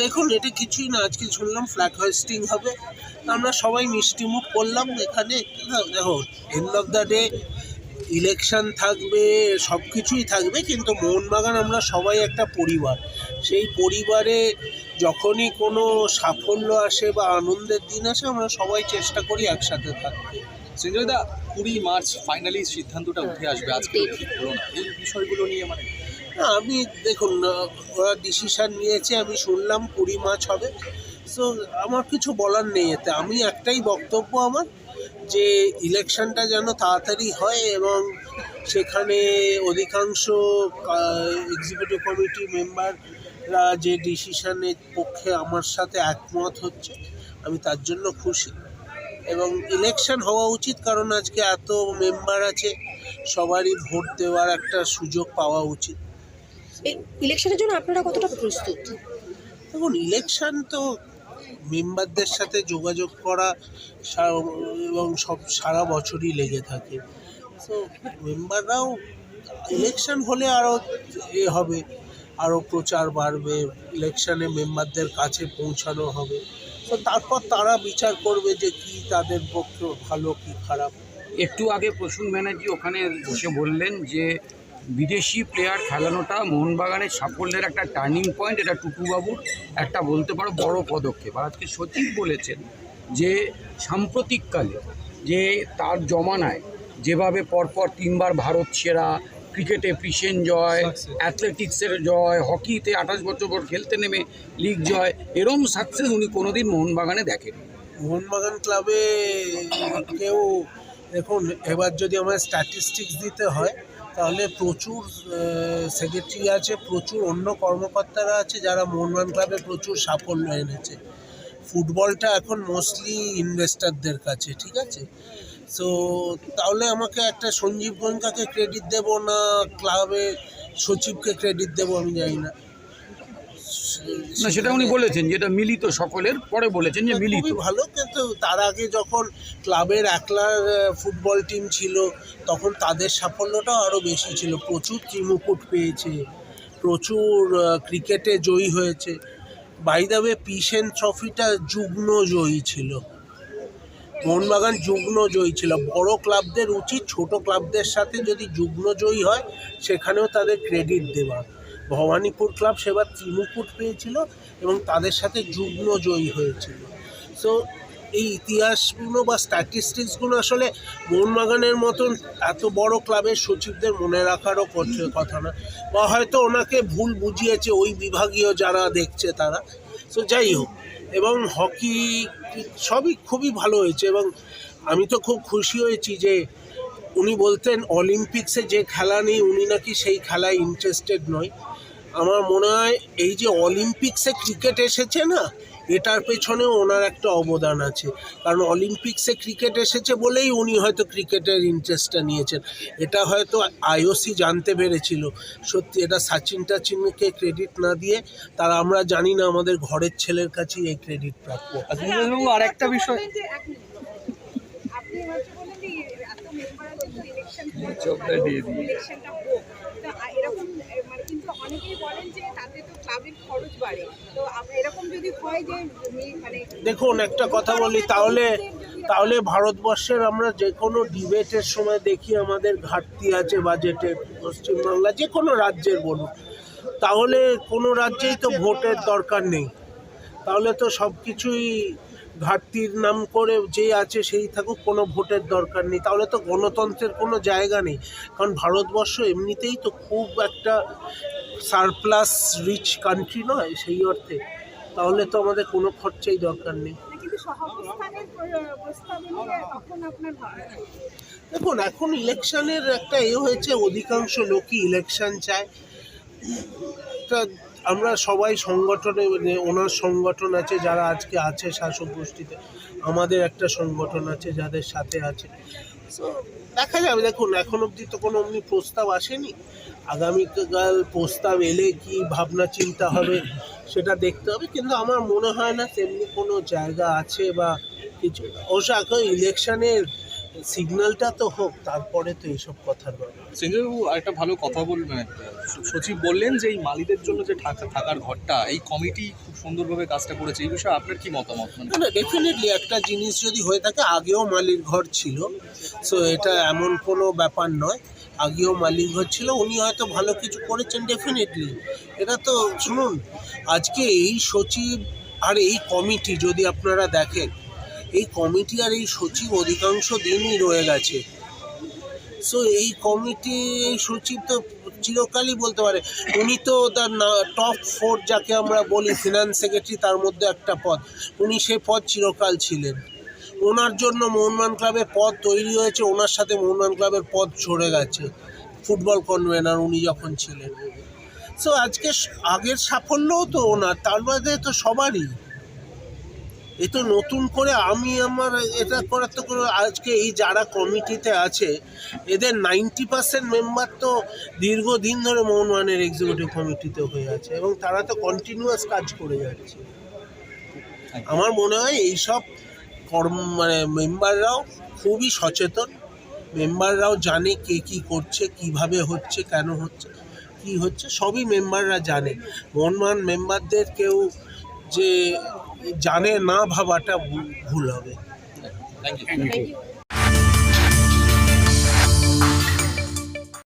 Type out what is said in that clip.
দেখুন এটা কিছুই না আজকে শুনলাম ফ্ল্যাগ হোয়েস্টিং হবে। আমরা সবাই মিষ্টি মুখ করলাম এখানে দেখো end of the day election থাকবে সব কিছুই থাকবে কিন্তু মোহনবাগান আমরা সবাই একটা পরিবার। সেই পরিবারে যখনই কোনো সাফল্য আসে বা আনন্দের দিন আসে আমরা সবাই চেষ্টা করি একসাথে থাকতে। সঞ্জয় দা কুড়ি মার্চ ফাইনালি সিদ্ধান্তটা উঠে আসবে আজকে ঠিক হলো না। এই বিষয়গুলো নিয়ে মানে না, আমি দেখুন ওরা ডিসিশন নিয়েছে, আমি শুনলাম কুড়ি মাছ হবে। সো আমার কিছু বলার নেই এতে। আমি একটাই বক্তব্য আমার যে ইলেকশনটা যেন তাড়াতাড়ি হয় এবং সেখানে অধিকাংশ এক্সিকিউটিভ কমিটি মেম্বাররা যে ডিসিশনের পক্ষে আমার সাথে একমত হচ্ছে, আমি তার জন্য খুশি। এবং ইলেকশন হওয়া উচিত, কারণ আজকে এত মেম্বার আছে, সবারই ভোট দেওয়ার একটা সুযোগ পাওয়া উচিত। এই ইলেকশনের জন্য আপনারা কতটা প্রস্তুত? দেখুন ইলেকশন তো মেম্বারদের সাথে যোগাযোগ করা এবং সব সারা বছরই লেগে থাকে। তো মেম্বাররাও ইলেকশন হলে আরও এ হবে আরও প্রচার বাড়বে ইলেকশনে মেম্বারদের কাছে পৌঁছানো হবে। তো তারপর তারা বিচার করবে যে কি তাদের পক্ষে ভালো কি খারাপ। একটু আগে প্রসূন ব্যানার্জি ওখানে বসে বললেন যে বিদেশি প্লেয়ার খেলানোটা মোহনবাগানের সাফল্যের একটা টার্নিং পয়েন্ট এটা টুকুবাবুর একটা বলতে পারো বড় পদক্ষেপ। আর আজকে সচিব বলেছেন যে সাম্প্রতিককালে যে তার জমানায় যেভাবে পরপর তিনবার ভারত সেরা ক্রিকেটে প্রিসেন জয় অ্যাথলেটিক্সের জয় হকিতে আঠাশ বছর পর খেলতে নেমে লিগ জয় এরম সাকসেস উনি কোনোদিন মোহনবাগানে দেখেন মোহনবাগান ক্লাবে কেউ দেখুন এবার যদি আমার স্ট্যাটিস্টিক্স দিতে হয় তাহলে প্রচুর সেক্রেটারি আছে, প্রচুর অন্য কর্মকর্তারা আছে যারা মোহনবাগান ক্লাবে প্রচুর সাফল্য এনেছে। ফুটবলটা এখন মোস্টলি ইনভেস্টারদের কাছে, ঠিক আছে? সো তাহলে আমাকে একটা সঞ্জীব গোয়েঙ্কাকে ক্রেডিট দেব না ক্লাবে সচিবকে ক্রেডিট দেব আমি জানি না। না সেটা উনি বলেছেন যেটা মিলিত সকলের পরে বলেছেন যে মিলিত। ভালো কিন্তু তার আগে যখন ক্লাবের একলার ফুটবল টিম ছিল তখন তাদের সাফল্যটাও আরও বেশি ছিল। প্রচুর ত্রিমুকুট পেয়েছে প্রচুর ক্রিকেটে জয়ী হয়েছে। বাইদাবে পিসেন ট্রফিটা যুগ্ম জয়ী ছিল। মোহনবাগান যুগ্ম জয়ী ছিল। বড় ক্লাবদের উচিত ছোট ক্লাবদের সাথে যদি যুগ্ম জয়ী হয় সেখানেও তাদের ক্রেডিট দেওয়া। ভবানীপুর ক্লাব সেবার ত্রিমুকুট পেয়েছিল এবং তাদের সাথে যুগ্ম জয়ী হয়েছিল। সো এই ইতিহাসগুলো বা স্ট্যাটিস্টিক্সগুলো আসলে মোহনবাগানের মতন এত বড় ক্লাবের সচিবদের মনে রাখারও কথা না। বা হয়তো ওনাকে ভুল বুঝিয়েছে ওই বিভাগীয় যারা দেখছে তারা। সো যাই হোক, এবং হকি সবই খুবই ভালো হয়েছে এবং আমি তো খুব খুশি হয়েছি যে উনি বলতেন অলিম্পিক্সে যে খেলা নেই উনি নাকি সেই খেলায় ইন্টারেস্টেড নয় আমার মনে হয় এই যে অলিম্পিক্সে ক্রিকেট এসেছে না এটার পেছনেও ওনার একটা অবদান আছে কারণ অলিম্পিক্সে ক্রিকেট এসেছে বলেই উনি হয়তো ক্রিকেটের ইন্টারেস্টটা নিয়েছেন এটা হয়তো আইওসি জানতে পেরেছিল সত্যি এটা সচিন টাচিনকে ক্রেডিট না দিয়ে তারা আমরা জানি না আমাদের ঘরের ছেলের কাছেই এই ক্রেডিট প্রাপ্য আর একটা বিষয়। আপনি হচ্ছে বললেন যে এত মেম্বার আছে ইলেকশন চোখটা দিয়ে দিই। এরকম মানে কিন্তু অনেকেই বলেন যে তাতে তো ক্লাবের খরচ বাড়ে। তো এরকম যদি হয় যে মানে দেখুন একটা কথা বলি তাহলে তাহলে ভারতবর্ষের আমরা যে কোনো ডিবেটের সময় দেখি আমাদের ঘাটতি আছে বাজেটে পশ্চিমবাংলা যে কোনো রাজ্যের বলুন। তাহলে কোনো রাজ্যেই তো ভোটের দরকার নেই। তাহলে তো সব কিছুই ঘাটতির নাম করে যে আছে সেই থাকুক কোনো ভোটের দরকার নেই। তাহলে তো গণতন্ত্রের কোনো জায়গা নেই। কারণ ভারতবর্ষ এমনিতেই তো খুব একটা সারপ্লাস রিচ কান্ট্রি নয় সেই অর্থে। তাহলে তো আমাদের কোনো খরচাই দরকার নেই। দেখুন এখন ইলেকশনের একটা এ হয়েছে অধিকাংশ লোকই ইলেকশন চায়। আমরা সবাই সংগঠনে মানে ওনার সংগঠন আছে, যারা আজকে আছে শাসক গোষ্ঠীতে, আমাদের একটা সংগঠন আছে যাদের সাথে আছে। দেখা যাবে, দেখুন, এখন অবধি তো কোনো অমনি প্রস্তাব আসেনি। আগামীকাল প্রস্তাব এলে কি ভাবনা, চিন্তা হবে সেটা দেখতে হবে, কিন্তু আমার মনে হয় না তেমনি কোনো জায়গা আছে বা কিছু। অবশ্য এখন ইলেকশনের সিগন্যালটা তো হোক তারপরে তো এইসব কথার ব্যাপার। সঞ্জয়বাবু আরেকটা ভালো কথা বলবেন সচিব বললেন যে এই মালিদের জন্য যে থাকা- থাকার ঘরটা এই কমিটি খুব সুন্দরভাবে কাজটা করেছে। এই বিষয়ে আপনার কি মতামত? মানে না ডেফিনেটলি একটা জিনিস যদি হয়ে থাকে আগেও মালির ঘর ছিল। সো এটা এমন কোনো ব্যাপার নয়। আগেও মালির ঘর ছিল উনি হয়তো ভালো কিছু করেছেন ডেফিনেটলি এটা তো শুনুন আজকে এই সচিব আর এই কমিটি যদি আপনারা দেখেন এই কমিটি আর এই সচিব অধিকাংশ দিনই রয়ে গেছে। সো এই কমিটি, এই সচিব তো চিরকালই বলতে পারে। উনি তো তার টপ ফোর যাকে আমরা বলি ফিনান্স সেক্রেটারি তার মধ্যে একটা পদ। উনি সে পদ চিরকাল ছিলেন। ওনার জন্য মোহনবাগান ক্লাবের পদ তৈরি হয়েছে, ওনার সাথে মোহনবাগান ক্লাবের পদ সরে গেছে। ফুটবল কনভেনার উনি যখন ছিলেন। সো আজকে আগের সাফল্যও তো ওনার, তার মধ্যে তো সবারই। এ তো নতুন করে আমি আমার এটা করার তো কোনো আজকে এই যারা কমিটিতে আছে, এদের নাইনটি পার্সেন্ট মেম্বার তো দীর্ঘদিন ধরে মোহনবাগানের এক্সিকিউটিভ কমিটিতে হয়ে আছে এবং তারা তো কন্টিনিউয়াস কাজ করে যাচ্ছে। আমার মনে হয় এইসব কর্ম মানে মেম্বাররাও খুবই সচেতন মেম্বাররাও জানে কে কী করছে, কীভাবে হচ্ছে, কেন হচ্ছে, কি হচ্ছে, সবই মেম্বাররা জানে। মনমান মেম্বারদের কেউ যে জানে না ভাবাটা ভুল হবে। Thank you